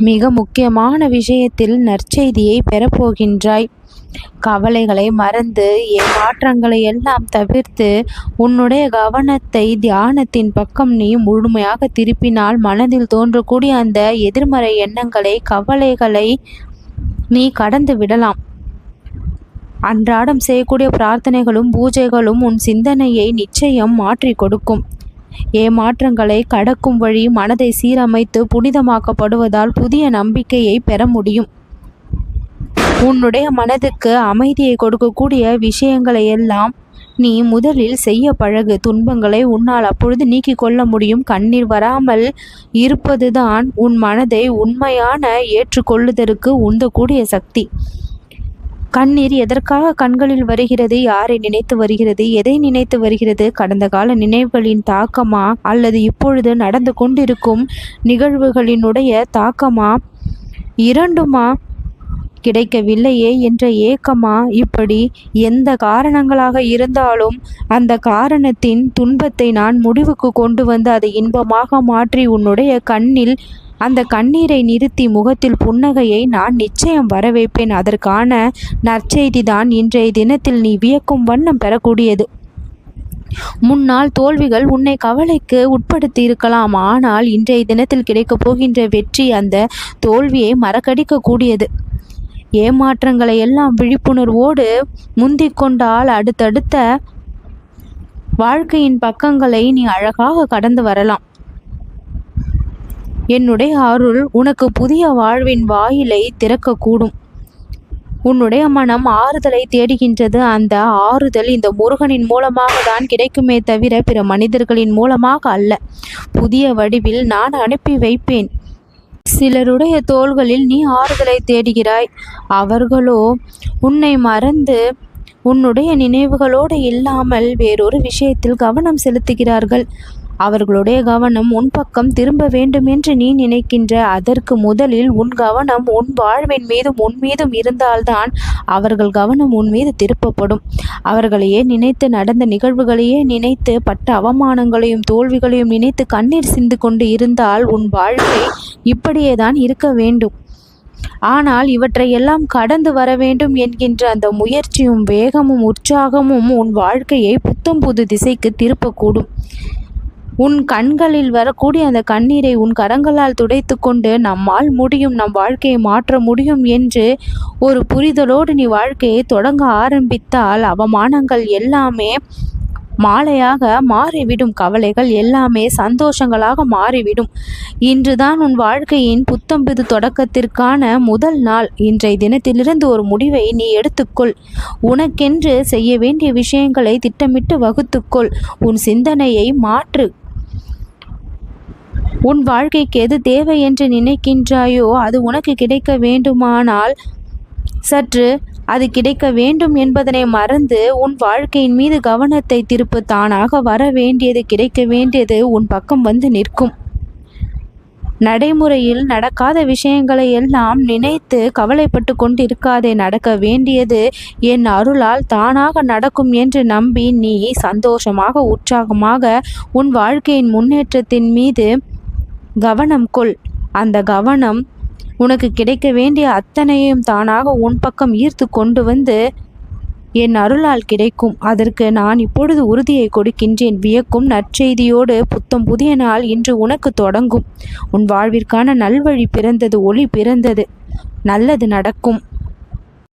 மிக முக்கியமான விஷயத்தில் நற்செய்தியை பெறப்போகின்றாய். கவலைகளை மறந்து ஏமாற்றங்களை எல்லாம் தவிர்த்து உன்னுடைய கவனத்தை தியானத்தின் பக்கம் நீ முழுமையாக திருப்பினால் மனதில் தோன்றக்கூடிய அந்த எதிர்மறை எண்ணங்களை கவலைகளை நீ கடந்து விடலாம். அன்றாடம் செய்யக்கூடிய பிரார்த்தனைகளும் பூஜைகளும் உன் சிந்தனையை நிச்சயம் மாற்றி கொடுக்கும். ஏமாற்றங்களை கடக்கும் வழி மனதை சீரமைத்து புனிதமாக்கப்படுவதால் புதிய நம்பிக்கையை பெற முடியும். உன்னுடைய மனதுக்கு அமைதியை கொடுக்கக்கூடிய விஷயங்களை எல்லாம் நீ முதலில் செய்ய பழகு. துன்பங்களை உன்னால் அப்பொழுது நீக்கிக் கொள்ள முடியும். கண்ணீர் வராமல் இருப்பதுதான் உன் மனதை உண்மையான ஏற்றுக்கொள்ளுதற்கு உந்தக்கூடிய சக்தி. கண்ணீர் எதற்காக கண்களில் வருகிறது? யாரை நினைத்து வருகிறது? எதை நினைத்து வருகிறது? கடந்த கால நினைவுகளின் தாக்கமா? அல்லது இப்பொழுது நடந்து கொண்டிருக்கும் நிகழ்வுகளினுடைய தாக்கமா? இரண்டுமா? கிடைக்கவில்லையே என்ற ஏக்கமா? இப்படி எந்த காரணங்களாக இருந்தாலும் அந்த காரணத்தின் துன்பத்தை நான் முடிவுக்கு கொண்டு வந்து அதை இன்பமாக மாற்றி உன்னுடைய கண்ணில் அந்த கண்ணீரை நிறுத்தி முகத்தில் புன்னகையை நான் நிச்சயம் வரவேற்பேன். அதற்கான நற்செய்தி தான் இன்றைய தினத்தில் நீ வியக்கும் வண்ணம் பெறக்கூடியது. முன்னால் தோல்விகள் உன்னை கவலைக்கு உட்படுத்தி இருக்கலாம் ஆனால் இன்றைய தினத்தில் கிடைக்கப் போகின்ற வெற்றி அந்த தோல்வியை மறக்கடிக்கக்கூடியது. ஏமாற்றங்களை எல்லாம் விழிப்புணர்வோடு முந்திக்கொண்டால் அடுத்தடுத்த வாழ்க்கையின் பக்கங்களை நீ அழகாக கடந்து வரலாம். என்னுடைய அருள் உனக்கு புதிய வாழ்வின் வாயிலை திறக்கக்கூடும். உன்னுடைய மனம் ஆறுதலை தேடுகின்றது. அந்த ஆறுதல் இந்த முருகனின் மூலமாக தான் கிடைக்குமே தவிர பிற மனிதர்களின் மூலமாக அல்ல. புதிய வடிவில் நான் அனுப்பி வைப்பேன். சிலருடைய தோள்களில் நீ ஆறுதலை தேடுகிறாய். அவர்களோ உன்னை மறந்து உன்னுடைய நினைவுகளோடு இல்லாமல் வேறொரு விஷயத்தில் கவனம் செலுத்துகிறார்கள். அவர்களுடைய கவனம் உன் பக்கம் திரும்ப வேண்டும் என்று நீ நினைக்கின்ற அதற்கு முதலில் உன் கவனம் உன் வாழ்வின் மீதும் உன் மீதும் இருந்தால்தான் அவர்கள் கவனம் உன் மீது திருப்பப்படும். அவர்களையே நினைத்து நடந்த நிகழ்வுகளையே நினைத்து பட்ட அவமானங்களையும் தோல்விகளையும் நினைத்து கண்ணீர் சிந்து கொண்டு இருந்தால் உன் வாழ்க்கை இப்படியே தான் இருக்க வேண்டும். ஆனால் இவற்றையெல்லாம் கடந்து வர வேண்டும் என்கின்ற அந்த முயற்சியும் வேகமும் உற்சாகமும் உன் வாழ்க்கையை புத்தம் புது திசைக்கு திருப்பக்கூடும். உன் கண்களில் வரக்கூடிய அந்த கண்ணீரை உன் கரங்களால் துடைத்து கொண்டு நம்மால் முடியும் நம் வாழ்க்கையை மாற்ற முடியும் என்று ஒரு புரிதலோடு நீ வாழ்க்கையை தொடங்க ஆரம்பித்தால் அவமானங்கள் எல்லாமே மாலையாக மாறிவிடும் கவலைகள் எல்லாமே சந்தோஷங்களாக மாறிவிடும். இன்றுதான் உன் வாழ்க்கையின் புத்தம்புது தொடக்கத்திற்கான முதல் நாள். இன்றைய தினத்திலிருந்து ஒரு முடிவை நீ எடுத்துக்கொள். உனக்கென்று செய்ய வேண்டிய விஷயங்களை திட்டமிட்டு வகுத்துக்கொள். உன் சிந்தனையை மாற்று. உன் வாழ்க்கைக்கு எது தேவை என்று நினைக்கின்றாயோ அது உனக்கு கிடைக்க வேண்டுமானால் சற்று அது கிடைக்க வேண்டும் என்பதனை மறந்து உன் வாழ்க்கையின் மீது கவனத்தை திருப்பு தானாக வர வேண்டியது கிடைக்க வேண்டியது உன் பக்கம் வந்து நிற்கும். நடைமுறையில் நடக்காத விஷயங்களை எல்லாம் நினைத்து கவலைப்பட்டு கொண்டிருக்காதே நடக்க வேண்டியது என் அருளால் தானாக நடக்கும் என்று நம்பி நீ சந்தோஷமாக உற்சாகமாக உன் வாழ்க்கையின் முன்னேற்றத்தின் மீது கவனம் கொள். அந்த கவனம் உனக்கு கிடைக்க வேண்டிய அத்தனையும் தானாக உன் பக்கம் ஈர்த்து கொண்டு வந்து என் அருளால் கிடைக்கும். அதற்கு நான் இப்பொழுது உறுதியை கொடுக்கின்றேன். வியக்கும் நற்செய்தியோடு புத்தம் புதிய நாள் இன்று உனக்கு தொடங்கும். உன் வாழ்விற்கான நல்வழி பிறந்தது ஒளி பிறந்தது. நல்லது நடக்கும்.